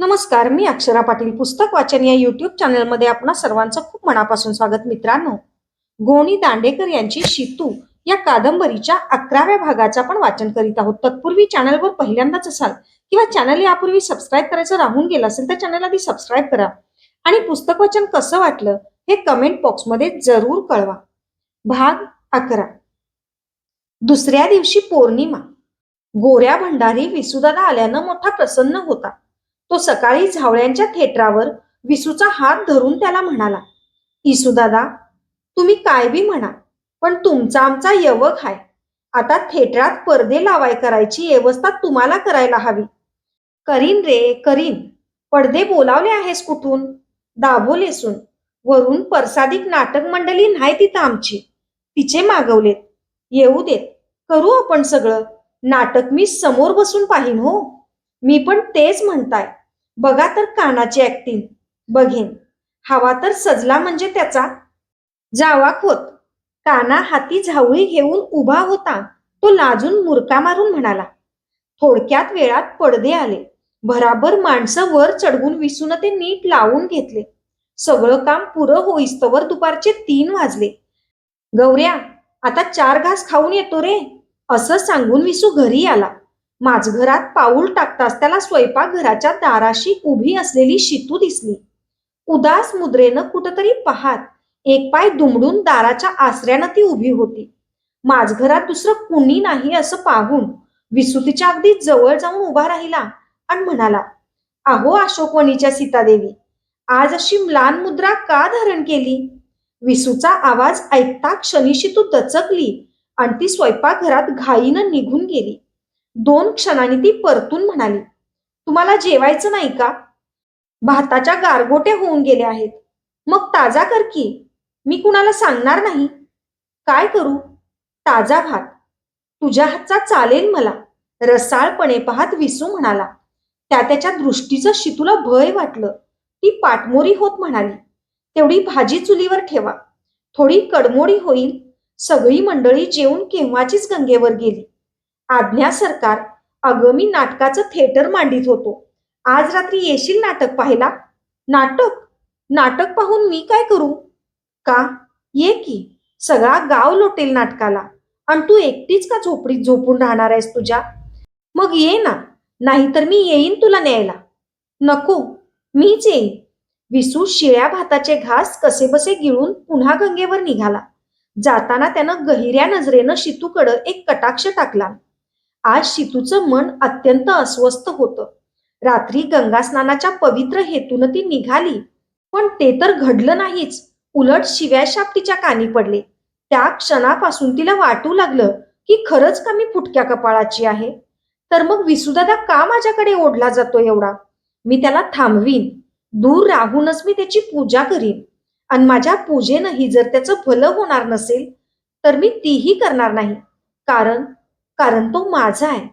नमस्कार मी अक्षरा पाटील पुस्तक वाचन या युट्यूब चॅनलमध्ये आपणा सर्वांचं खूप मनापासून स्वागत मित्रांनो. गोणी दांडेकर यांची शितू या कादंबरीच्या अकराव्या भागाचं आपण वाचन करीत आहोत. तत्पूर्वी चॅनलवर पहिल्यांदाच असाल किंवा चॅनल यापूर्वी सबस्क्राईब करायचं राहून गेलं असेल तर चॅनल आधी सबस्क्राईब करा. आणि पुस्तक वाचन कसं वाटलं हे कमेंट बॉक्समध्ये जरूर कळवा. भाग अकरा. दुसऱ्या दिवशी पौर्णिमा. गोऱ्या भंडारी विसुदादा आल्यानं मोठा प्रसन्न होता. तो सकाळी झावळ्यांच्या थेटरावर विसूचा हात धरून त्याला म्हणाला इसुदादा तुम्ही काय बी म्हणा पण तुमचा आमचा यवक हाय. आता थेटरात पडदे लावाय करायची व्यवस्था तुम्हाला करायला हवी. करीन रे करीन. पडदे बोलावले आहेस कुठून? दाभोलेसून वरून परसादिक नाटक मंडळी नाही तिथं आमची. तिचे मागवलेत. येऊ देत. करू आपण सगळं. नाटक मी समोर बसून पाहिन हो. मी पण तेच म्हणताय. बघा तर कानाची ऍक्टिंग बघेन. हवा तर सजला म्हणजे त्याचा. जावा खोत. काना हाती झावळी घेऊन उभा होता. तो लाजून मुरका मारून म्हणाला थोडक्यात वेळात पडदे आले. भराभर माणसं वर चढवून विसून ते नीट लावून घेतले. सगळं काम पुरं होईस्तवर दुपारचे तीन वाजले. गौऱ्या आता चार घास खाऊन येतो रे. असं सांगून विसू घरी आला. माझघरात पाऊल टाकताच त्याला स्वयंपाकघराच्या दाराशी उभी असलेली शितू दिसली. उदास मुद्रेनं कुठंतरी पाहात एक पाय दुमडून दाराच्या आसऱ्यानं ती उभी होती. माझघरात दुसरं कुणी नाही असं पाहून विसू तिच्या अगदी जवळ जाऊन उभा राहिला आणि म्हणाला अहो अशोकवणीच्या सीतादेवी आज अशी म्लान मुद्रा का धारण केली? विसूचा आवाज ऐकता क्षणीशी तू दचकली आणि ती स्वयंपाकघरात घाईनं निघून गेली. दोन क्षणांनी ती परतून म्हणाली तुम्हाला जेवायचं नाही का? भाताच्या गारगोटे होऊन गेले आहेत. मग ताजा कर की. मी कुणाला सांगणार नाही. काय करू? ताजा भात. तुझ्या हातचा चालेल मला. रसाळपणे पाहत विसू म्हणाला. त्या त्याच्या दृष्टीचं शितूला भय वाटलं. ती पाठमोरी होत म्हणाली तेवढी भाजी चुलीवर ठेवा. थोडी कडमोडी होईल. सगळी मंडळी जेवून केव्हाचीच गंगेवर गेली. आज्ञा सरकार अगं मी नाटकाचं थिएटर मांडित होतो. आज रात्री येशील नाटक पाहायला? नाटक? नाटक पाहून मी काय करू? का? ये की सगळा गाव लोटेल नाटकाला. आणि तू एकटीच का झोपडीत झोपून राहणार आहेस तुझ्या? मग ये ना नाहीतर मी येईन तुला न्यायला. नको मीच येईन. विसू शिळ्या भाताचे घास कसेबसे गिळून पुन्हा गंगेवर निघाला. जाताना त्यानं गहिऱ्या नजरेनं शितूकडं एक कटाक्ष टाकला. आज शितूचं मन अत्यंत अस्वस्थ होतं. रात्री गंगास्नानाच्या पवित्र हेतून ती निघाली. पण ते तर घडलं नाहीच. उलट शिव्या तिच्या कानी पडले. त्या क्षणापासून तिला वाटू लागलं की खरंच का मी फुटक्या कपाळाची आहे. तर मग विसुदादा का माझ्याकडे ओढला जातो एवढा? मी त्याला थांबवीन. दूर राहूनच मी त्याची पूजा करीन. आणि माझ्या पूजेनंही जर त्याचं भलं होणार नसेल तर मी तीही करणार नाही. कारण कारण तो माझा आहे.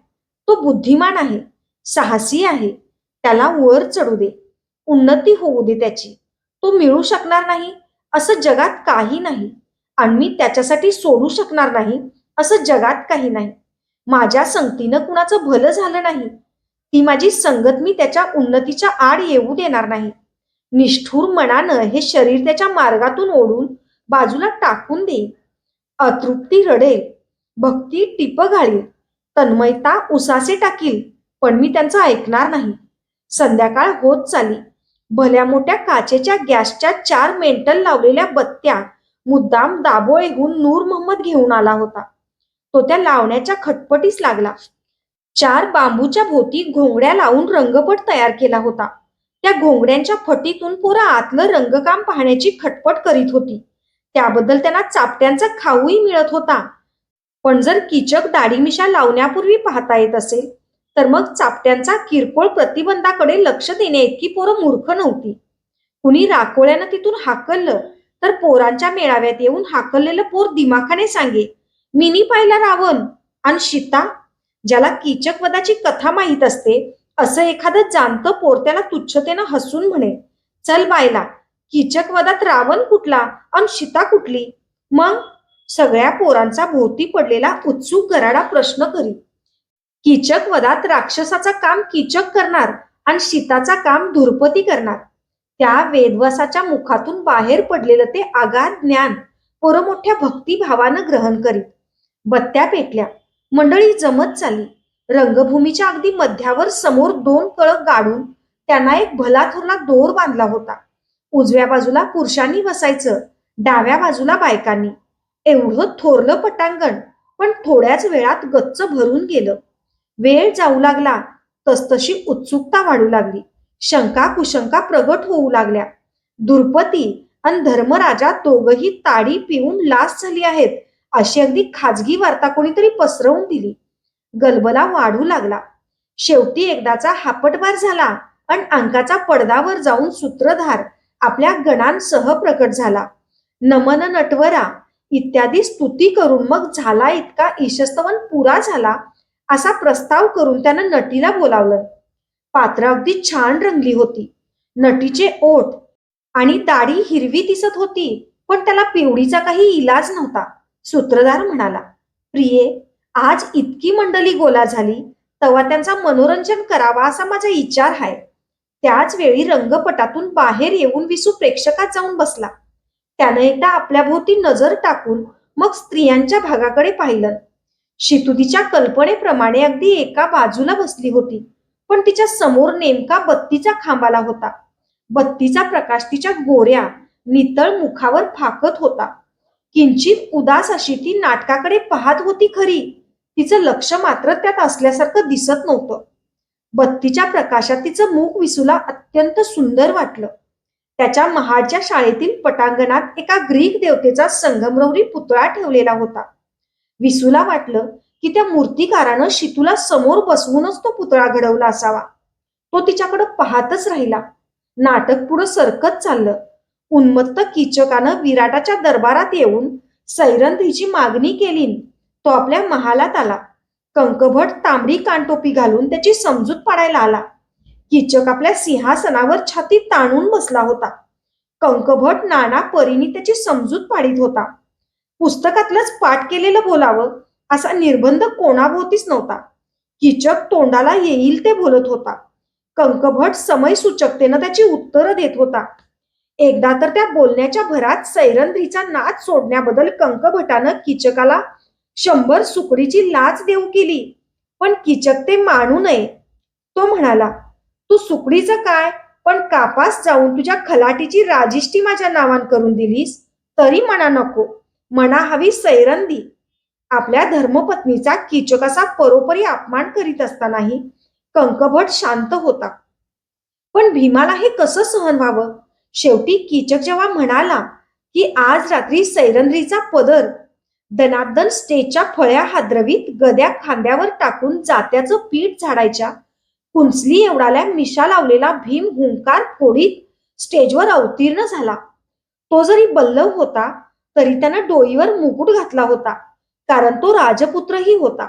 तो बुद्धिमान आहे साहसी आहे. त्याला वर चढू दे. उन्नती होऊ दे त्याची. तो मिळू शकणार नाही असं जगात काही नाही. आणि मी त्याच्यासाठी सोडू शकणार नाही असं जगात काही नाही. माझ्या संगतीनं कुणाचं भलं झालं नाही. ती माझी संगत मी त्याच्या उन्नतीच्या आड येऊ देणार नाही. निष्ठूर मनानं हे शरीर त्याच्या मार्गातून ओढून बाजूला टाकून देईल अतृप्ती रडेल. भक्ती टिप घालील तन्मयता उसासे टाकील पण मी त्यांचं ऐकणार नाही. संध्याकाळ होत चाली. भल्या मोठ्या काचेच्या गॅसच्या चार मेंटल लावलेल्या बत्त्या मुद्दाम दाबोळेहून नूर मोहम्मद घेऊन आला होता. तो त्या लावण्याच्या खटपटीस लागला. चार बांबूच्या भोवती घोंगड्या लावून रंगपट तयार केला होता. त्या घोंगड्यांच्या फटीतून पोरं आतलं रंगकाम पाहण्याची खटपट करीत होती. त्याबद्दल त्यांना चापट्यांचा खाऊही मिळत होता. पण जर किचक दाढीमिशा लावण्यापूर्वी पाहता येत असेल तर मग चापट्यांचा किरकोळ प्रतिबंधाकडे लक्ष देणे इतकी पोरं मूर्ख नव्हती. कुणी राकोळ्यानं तिथून हाकललं तर पोरांच्या मेळाव्यात येऊन हाकललेलं पोर दिमाखाने सांगे मिनी पाहिला रावण. आणि सीता ज्याला कीचक वदाची कथा माहीत असते असं एखादं जाणतं पोर त्याला तुच्छतेनं हसून म्हणे चल बायला कीचक वदात रावण कुठला आणि सीता कुठली? मग सगळ्या पोरांचा भोवती पडलेला उत्सुक गराडा प्रश्न करी. किचक वदात राक्षसाचा काम किचक करणार आणि शीताचा काम धुरपती करणार. त्या वेदवासाच्या मुखातून बाहेर पडलेलं ते आगाध ज्ञान पोरं मोठ्या भक्तिभावानं ग्रहण करीत. बत्त्या पेटल्या. मंडळी जमत चालली. रंगभूमीच्या अगदी मध्यावर समोर दोन कळक गाडून त्यांना एक भला थोरला दोर बांधला होता. उजव्या बाजूला पुरुषांनी बसायचं डाव्या बाजूला बायकांनी. एवढं थोरलं पटांगण पण थोड्याच वेळात गच्च भरून गेलं. वेळ जाऊ लागला तसतशी उत्सुकता वाढू लागली शंका कुशंका प्रगट होऊ लागल्या. दुर्पती आणि धर्मराजा दोघही ताडी पिऊन लास झाली आहेत अशी अगदी खाजगी वार्ता कोणीतरी पसरवून दिली. गलबला वाढू लागला. शेवटी एकदाचा हापटबार झाला आणि अंकाचा पडदावर जाऊन सूत्रधार आपल्या गणांसह प्रकट झाला. नमन नटवरा इत्यादी स्तुती करून मग झाला इतका ईशस्तवन पुरा झाला असा प्रस्ताव करून त्यानं नटीला बोलावलं. पात्र अगदी छान रंगली होती. नटीचे ओठ आणि दाढी हिरवी दिसत होती पण त्याला पिवळीचा काही इलाज नव्हता. सूत्रधार म्हणाला प्रिये आज इतकी मंडळी गोला झाली तेव्हा त्यांचा मनोरंजन करावा असा माझा विचार आहे. त्याच वेळी रंगपटातून बाहेर येऊन विसू प्रेक्षकात जाऊन बसला. त्यानं एकदा आपल्या भोवती नजर टाकून मग स्त्रियांच्या भागाकडे पाहिलं. शितुदीच्या कल्पनेप्रमाणे अगदी एका बाजूला बसली होती पण तिच्या समोर नेमका बत्तीचा खांबाला होता. बत्तीचा प्रकाश तिच्या गोऱ्या नितळ मुखावर फाकत होता. किंचित उदास अशी ती नाटकाकडे पाहत होती खरी. तिचं लक्ष मात्र त्यात असल्यासारखं दिसत नव्हतं. बत्तीच्या प्रकाशात तिचं मुख विसूला अत्यंत सुंदर वाटलं. त्याच्या महाडच्या शाळेतील पटांगणात एका ग्रीक देवतेचा संगमरवरी पुतळा ठेवलेला होता. विसूला वाटलं की त्या मूर्तिकारानं शितूला समोर बसवूनच तो पुतळा घडवला असावा. तो तिच्याकडे पाहतच राहिला. नाटक पुढं सरकत चाललं. उन्मत्त कीचकानं विराटाच्या दरबारात येऊन सैरंधीची मागणी केली तो आपल्या महालात आला. कंकभट तांबडी कानटोपी घालून त्याची समजूत पाडायला आला. किचक आपल्या सिंहासनावर छाती ताणून बसला होता. कंकभट नाना परीने त्याची समजूत पाडित होता. पुस्तकातलंच पाठ केलेलं बोलावं असा निर्बंध कोणाभोवतीच नव्हता. किचक तोंडाला येईल ते बोलत होता. कंकभट समय सूचकतेनं त्याची उत्तरं देत होता. एकदा तर त्या बोलण्याच्या भरात सैरंध्रीचा नाच सोडण्याबद्दल कंकभटानं किचकाला शंभर सुकडीची लाच देऊ केली. पण किचक ते मानू नये तो म्हणाला तू सुकडीचं काय? पण कापास जाऊन तुझ्या खलाटीची राजिष्टी माझ्या नावान करून दिलीस? तरी म्हणा नको. म्हणा हवी सैरंदी. आपल्या धर्मपत्नीचा कीचकाचा परोपरी अपमान करीत असतानाही कंकभट शांत होता. पण भीमाला हे कसं सहन व्हावं? शेवटी कीचक जेव्हा म्हणाला की आज रात्री सैरंद्रीचा पदर दनादन स्टेजच्या फळ्या हादरवीत गद्या खांद्यावर टाकून जात्याचं पीठ झाडायच्या कुंचली एवढाल्या मिशा लावलेला भीम हुंकार फोडीत स्टेजवर अवतीर्ण झाला. तो जरी बल्लव होता तरी त्यानं डोईवर मुकुट घातला होता कारण तो राजपुत्रही होता.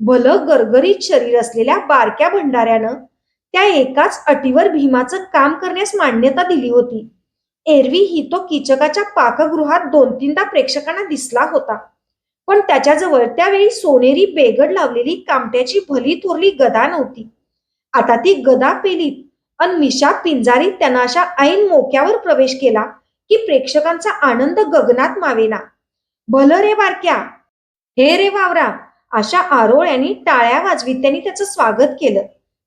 भलं गरगरीत शरीर असलेल्या बारक्या भंडाऱ्यानं त्या एकाच अटीवर भीमाचं काम करण्यास मान्यता दिली होती. एरवी ही तो किचकाच्या पाकगृहात दोन तीनदा प्रेक्षकांना दिसला होता. पण त्याच्याजवळ त्यावेळी सोनेरी बेगड लावलेली कामट्याची भली थोरली गदा नव्हती. आता ती गदा पेलीत अन मिशा पिंजारीत त्यांना अशा ऐन मोक्यावर प्रवेश केला की प्रेक्षकांचा आनंद गगनात मावेना. भलं रे बारक्या हे रे वावरा अशा आरोळ्यांनी टाळ्या वाजवीत त्यांनी त्याचं स्वागत केलं.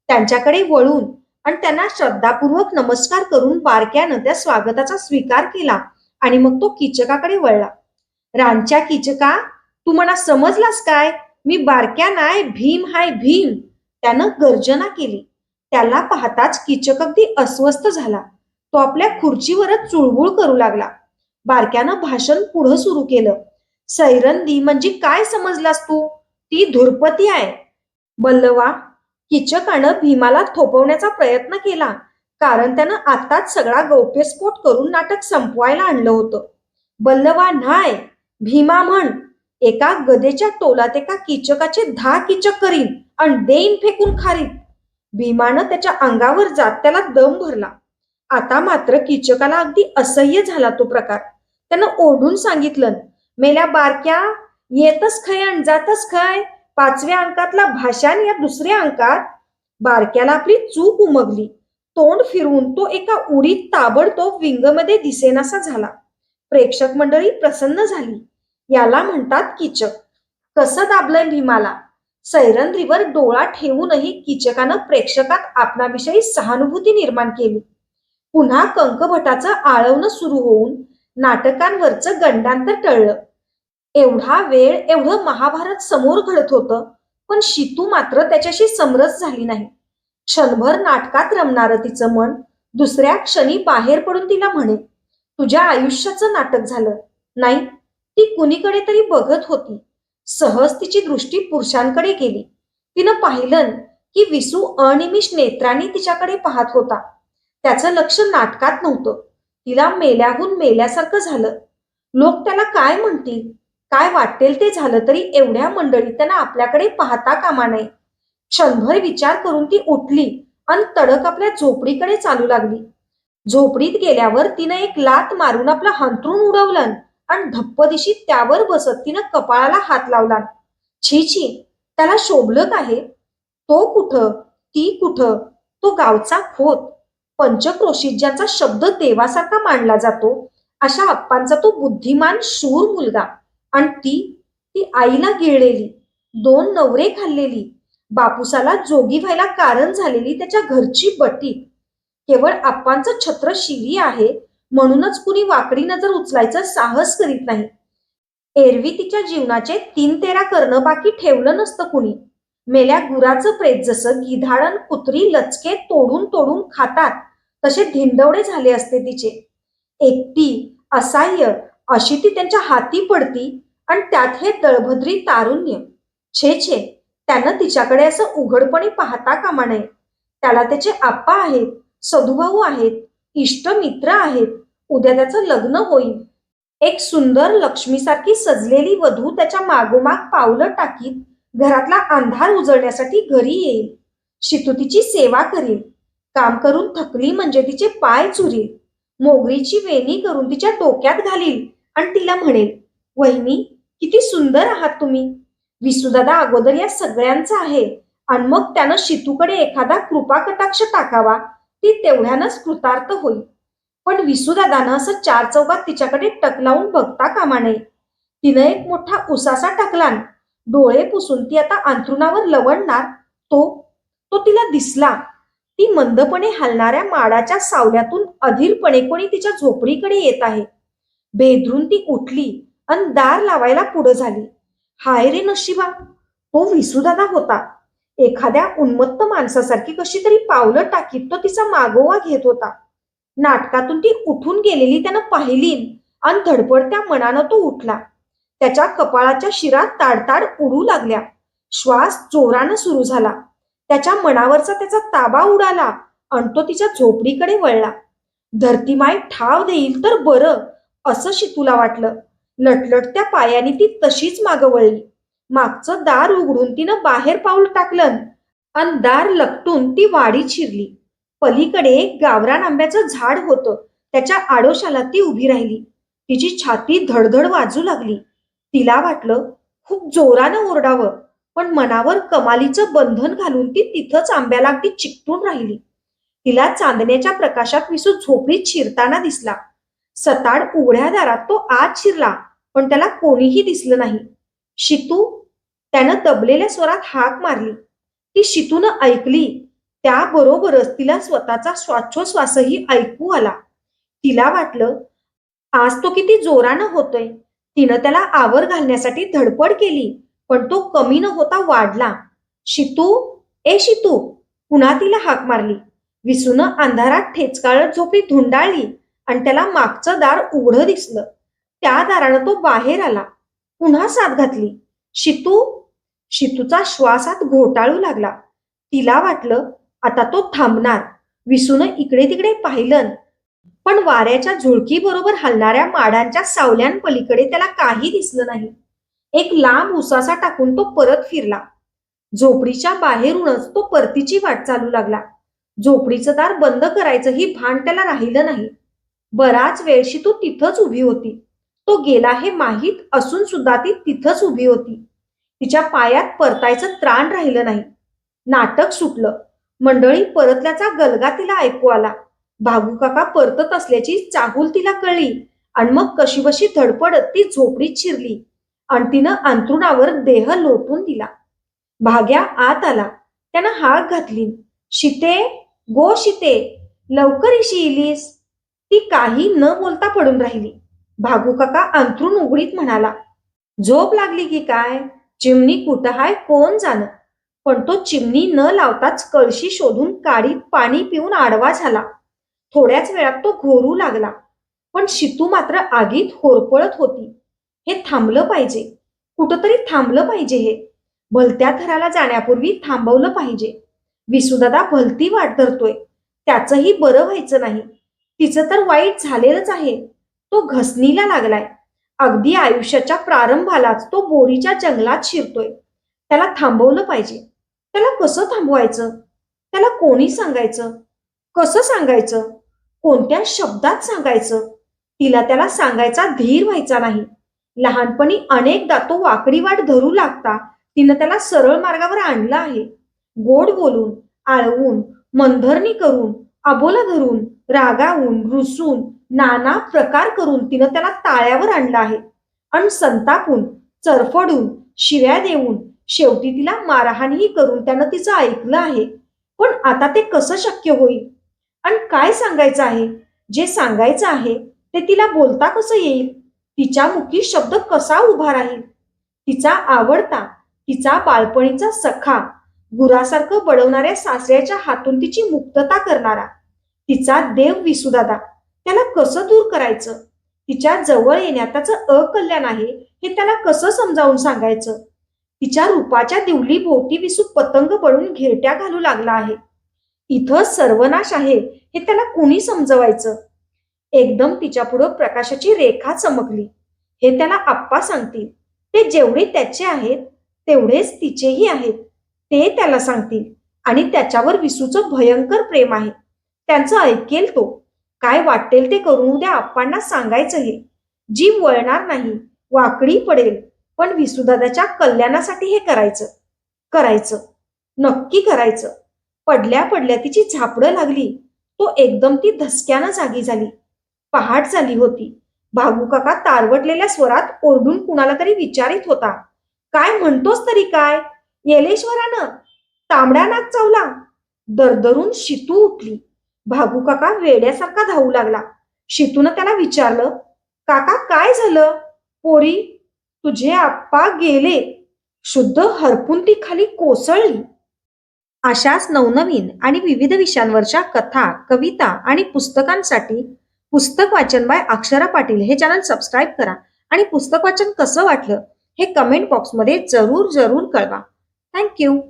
त्यांच्याकडे वळून आणि त्यांना श्रद्धापूर्वक नमस्कार करून बारक्यानं त्या स्वागताचा स्वीकार केला आणि मग तो किचकाकडे वळला. रांच्या किचका तू मला समजलास काय? मी बारक्या नाय भीम हाय भीम. त्यानं गर्जना केली. त्याला पाहताच किचक अगदी अस्वस्थ झाला. तो आपल्या खुर्चीवरच चुळबुळ करू लागला. बारक्यानं भाषण पुढं सुरू केलं. सैरंदी म्हणजे काय समजलास तू? ती धुरपती आहे. बल्लवा किचकानं भीमाला थोपवण्याचा प्रयत्न केला कारण त्यानं आताच सगळा गौप्यस्फोट करून नाटक संपवायला आणलं होतं. बल्लवा न्हाय भीमा म्हण. एका गदेच्या टोलात एका किचकाचे दहा किचक करीन आणि देईन फेकून खारीत भीमानं त्याच्या अंगावर जात त्याला दम भरला. आता मात्र किचकाला अगदी असह्य झाला तो प्रकार. त्यानं ओढून सांगितलं मेल्या बारक्या येतच खय आणि जातच खय पाचव्या अंकातला भाषान या दुसऱ्या अंकात. बारक्याला आपली चूक उमगली. तोंड फिरवून तो एका उडीत ताबडतोब विंगमध्ये दिसेनासा झाला. प्रेक्षक मंडळी प्रसन्न झाली. याला म्हणतात कीचक. कसं दाबलंय भीमाला? सैरंद्रीवर डोळा ठेवूनही कीचकानं प्रेक्षकात आपणाविषयी सहानुभूती निर्माण केली. पुन्हा कंकभटाचं आळवणं सुरू होऊन नाटकांवरचं गंडांतर टळलं. एवढा वेळ एवढं महाभारत समोर घडत होतं पण शितू मात्र त्याच्याशी समरस झाली नाही. क्षणभर नाटकात रमणारं तिचं मन दुसऱ्या क्षणी बाहेर पडून तिला म्हणे तुझ्या आयुष्याचं नाटक झालं नाही? ती कुणीकडे तरी बघत होती. सहज तिची दृष्टी पुरुषांकडे गेली. तिनं पाहिलं की विसू अनिमिष नेत्रांनी तिच्याकडे पाहत होता. त्याचं लक्ष नाटकात नव्हतं. तिला मेल्याहून मेल्यासारखं झालं. लोक त्याला काय म्हणतील? काय वाटेल ते झालं तरी एवढ्या मंडळी त्यांना आपल्याकडे पाहता कामा नये. क्षणभर विचार करून ती उठली आणि तडक आपल्या झोपडीकडे चालू लागली. झोपडीत गेल्यावर तिनं एक लात मारून आपलं हंतरून उडवलं. आणि धप्प दिशी त्यावर बसत तिनं कपाळाला हात लावला. छी छी त्याला शोभलं आहे. तो कुठं ती कुठं तो गावचा खोत. पंचक्रोशीत ज्यांचा शब्द देवासारखा मानला जातो अशा अप्पांचा तो बुद्धिमान शूर मुलगा. आणि ती ती आईला गिळलेली दोन नवरे खाल्लेली बापूसाला जोगी व्हायला कारण झालेली त्याच्या घरची बटी. केवळ आप्पांचं छत्र शिरी आहे म्हणूनच कुणी वाकडी नजर उचलायचं साहस करीत नाही. एरवी तिच्या जीवनाचे तीन तेरा करणं बाकी ठेवलं नसतं कुणी. मेल्या गुराचं प्रेत जसं गिधाडण कुत्री लचके तोडून तोडून खातात तसे धिंडवडे झाले असते तिचे. एकटी असहाय्य अशी ती त्यांच्या हाती पडती आणि त्यात हे दळभद्री तारुण्य. छे छे त्यानं तिच्याकडे असं उघडपणे पाहता कामा नये. त्याला त्याचे आप्पा आहेत सदुभाऊ आहेत इष्ट मित्र आहेत. उद्या त्याचं लग्न होईल. एक सुंदर लक्ष्मीसारखी सजलेली वधू त्याच्या मागोमाग पावलं टाकीत घरातला अंधार उजळण्यासाठी घरी येईल. शितू तिची सेवा करील. काम करून थकली म्हणजे तिचे पाय चुरील. मोगरीची वेणी करून तिच्या डोक्यात घालील आणि तिला म्हणेल वहिनी किती सुंदर आहात तुम्ही. विसुदादा अगोदर या सगळ्यांचा आहे आणि मग त्यानं शितूकडे एखादा कृपा कटाक्ष टाकावा. ती तेवढ्यानंच कृतार्थ होईल. पण विसुदादानं असं चार चौकात तिच्याकडे टकलावून बघता कामा नये. तिनं एक मोठा उसासा टाकला डोळे पुसून ती आता अंथरुणावर लवडणार तो तो तिला दिसला. ती मंदपणे हलणाऱ्या माडाच्या सावल्यातून अधीरपणे कोणी तिच्या झोपडीकडे येत आहे. भेदरून ती उठली आणि दार लावायला पुढं झाली. हाय रे नशिबा तो विसुदादा होता. एखाद्या उन्मत्त माणसासारखी कशी तरी पावलं टाकीत तो तिचा मागोवा घेत होता. नाटकातून ती उठून गेलेली त्यानं पाहिली आणि धडपडत्या मनानं तो उठला. त्याच्या कपाळाच्या शिरात ताडताड उडू लागल्या. श्वास जोरानं सुरू झाला. त्याच्या मनावरचा त्याचा ताबा उडाला आणि तो तिच्या झोपडीकडे वळला. धरतीमाय ठाव देईल तर बरं असं शितूला वाटलं. लटलटत्या पायाने ती तशीच मागं वळली. मागचं दार उघडून तिनं बाहेर पाऊल टाकलं अन दार लपटून ती वाडीत शिरली पलीकडे गावरान आंब्याचं झाड होतं. त्याच्या आडोशाला ती उभी राहिली. तिची छाती धडधड वाजू लागली. तिला वाटलं खूप जोरानं ओरडावं पण मनावर कमालीचं बंधन घालून ती तिथंच आंब्याला अगदी चिकटून राहिली. तिला चांदण्याच्या प्रकाशात विसू झोपडीत शिरताना दिसला. सताड उघड्या दारात तो आत शिरला पण त्याला कोणीही दिसलं नाही. शितू त्यानं दबलेल्या स्वरात हाक मारली. ती शितूनं ऐकली. त्याबरोबरच तिला स्वतःचा श्वासोश्वासही ऐकू आला. तिला वाटलं आज तो किती जोरानं होतोय. तिनं त्याला आवर घालण्यासाठी धडपड केली पण तो कमी न होता वाढला. शितू ए शितू. पुन्हा तिला हाक मारली. विसूनं अंधारात ठेचकाळत झोपी धुंडाळली आणि त्याला मागचं दार उघडं दिसलं. त्या दारानं तो बाहेर आला. पुन्हा साथ घातली. शितू शितूचा श्वासात घोटाळू लागला. तिला वाटलं आता तो थांबणार. विसून इकडे तिकडे पाहिलं. पण वाऱ्याच्या झुळकी बरोबर हलणाऱ्या माडांच्या सावल्यांपलीकडे त्याला काही दिसलं नाही. एक लांब उसासा टाकून तो परत फिरला. झोपडीच्या बाहेरूनच तो परतीची वाट चालू लागला. झोपडीचं दार बंद करायचं ही भान त्याला राहिलं नाही. बराच वेळशी तो तिथंच उभी होती. तो गेला हे माहीत असून सुद्धा ती तिथंच उभी होती. तिच्या पायात परतायचं त्राण राहिलं नाही. नाटक सुटलं. मंडळी परतल्याचा गलगा तिला ऐकू आला. भागूकाका परतत असल्याची चाहूल तिला कळली आणि मग कशीबशी धडपडत ती झोपडीत शिरली. आणि तिनं अंतरुणावर देह लोटून दिला. भाग्या आत आला. त्यानं हाक घातली. शिते गो शिते लवकर इशी इलीस. ती काही न बोलता पडून राहिली. भागूकाका अंतरुण उघडीत म्हणाला झोप लागली की काय? चिमणी कुठं हाय कोण जाणं? पण तो चिमणी न लावताच कळशी शोधून काडीत पाणी पिऊन आडवा झाला. थोड्याच वेळात तो घोरू लागला. पण शितू मात्र आगीत होरपळत होती. हे थांबलं पाहिजे. कुठंतरी थांबलं पाहिजे हे. भलत्या थराला जाण्यापूर्वी थांबवलं पाहिजे. विसुदादा भलती वाट धरतोय. त्याचंही बरं व्हायचं नाही. तिचं तर वाईट झालेलंच आहे. तो घसणीला लागलाय. अगदी आयुष्याच्या प्रारंभालाच तो बोरीच्या जंगलात शिरतोय. त्याला थांबवलं पाहिजे. त्याला कसं थांबवायचं? त्याला कोणी सांगायचं? कसं सांगायचं? कोणत्या शब्दात सांगायचं? तिला त्याला सांगायचा धीर व्हायचा नाही. लहानपणी अनेकदा तो वाकडी वाट धरू लागता तिनं त्याला सरळ मार्गावर आणलं आहे. गोड बोलून आळवून मनधरणी करून अबोला धरून रागावून रुसून नाना प्रकार करून तिनं त्याला ताळ्यावर आणलं आहे. आणि संतापून चरफडून शिव्या देऊन शेवटी तिला मारहाणही करून त्यानं तिचं ऐकलं आहे. पण आता ते कसं शक्य होईल? आणि काय सांगायचं आहे? जे सांगायचं आहे ते तिला बोलता कसं येईल? तिच्या मुखी शब्द कसा उभा राहील? तिचा आवडता तिचा बाळपणीचा सखा गुरासारखं बडवणाऱ्या सासऱ्याच्या हातून तिची मुक्तता करणारा तिचा देव विसुदादा त्याला कसं दूर करायचं? तिच्या जवळ येण्यात त्याचं अकल्याण आहे हे त्याला कसं समजावून सांगायचं? तिच्या रूपाच्या दिवली भोवती विसू पतंग पडून घेरट्या घालू लागला आहे. इथं सर्वनाश आहे हे त्याला कुणी समजवायचं? एकदम तिच्या पुढं प्रकाशाची रेखा चमकली. हे त्याला आप्पा सांगतील. ते जेवढे त्याचे आहेत तेवढेच तिचेही आहेत. ते त्याला सांगतील. आणि त्याच्यावर विसूचं भयंकर प्रेम आहे. त्यांचं ऐकेल तो. काय वाटेल ते करून उद्या आप्पांना सांगायचं हे जीव वळणार नाही वाकडी पडेल पण विसुदादाच्या कल्याणासाठी हे करायचं. करायचं. नक्की करायचं. पडल्या पडल्या तिची झापडं लागली. तो एकदम ती धसक्यानं जागी झाली. पहाट झाली होती. भागू काका तारवटलेल्या स्वरात ओरडून कुणाला तरी विचारित होता. काय म्हणतोस तरी काय? येलेश्वरानं तांबड्या नाग चावला. दरदरून शितू उठली. भागू काका वेड्यासारखा धावू लागला. शितून त्याला विचारलं काका काय झालं? पोरी तुझे आप्पा गेले. शुद्ध हरपून ती खाली कोसळली. अशाच नवनवीन आणि विविध विषयांवरच्या कथा कविता आणि पुस्तकांसाठी पुस्तक वाचन बाय अक्षरा पाटील हे चॅनल सबस्क्राईब करा आणि पुस्तक वाचन कसं वाटलं हे कमेंट बॉक्समध्ये जरूर जरूर कळवा. थँक्यू.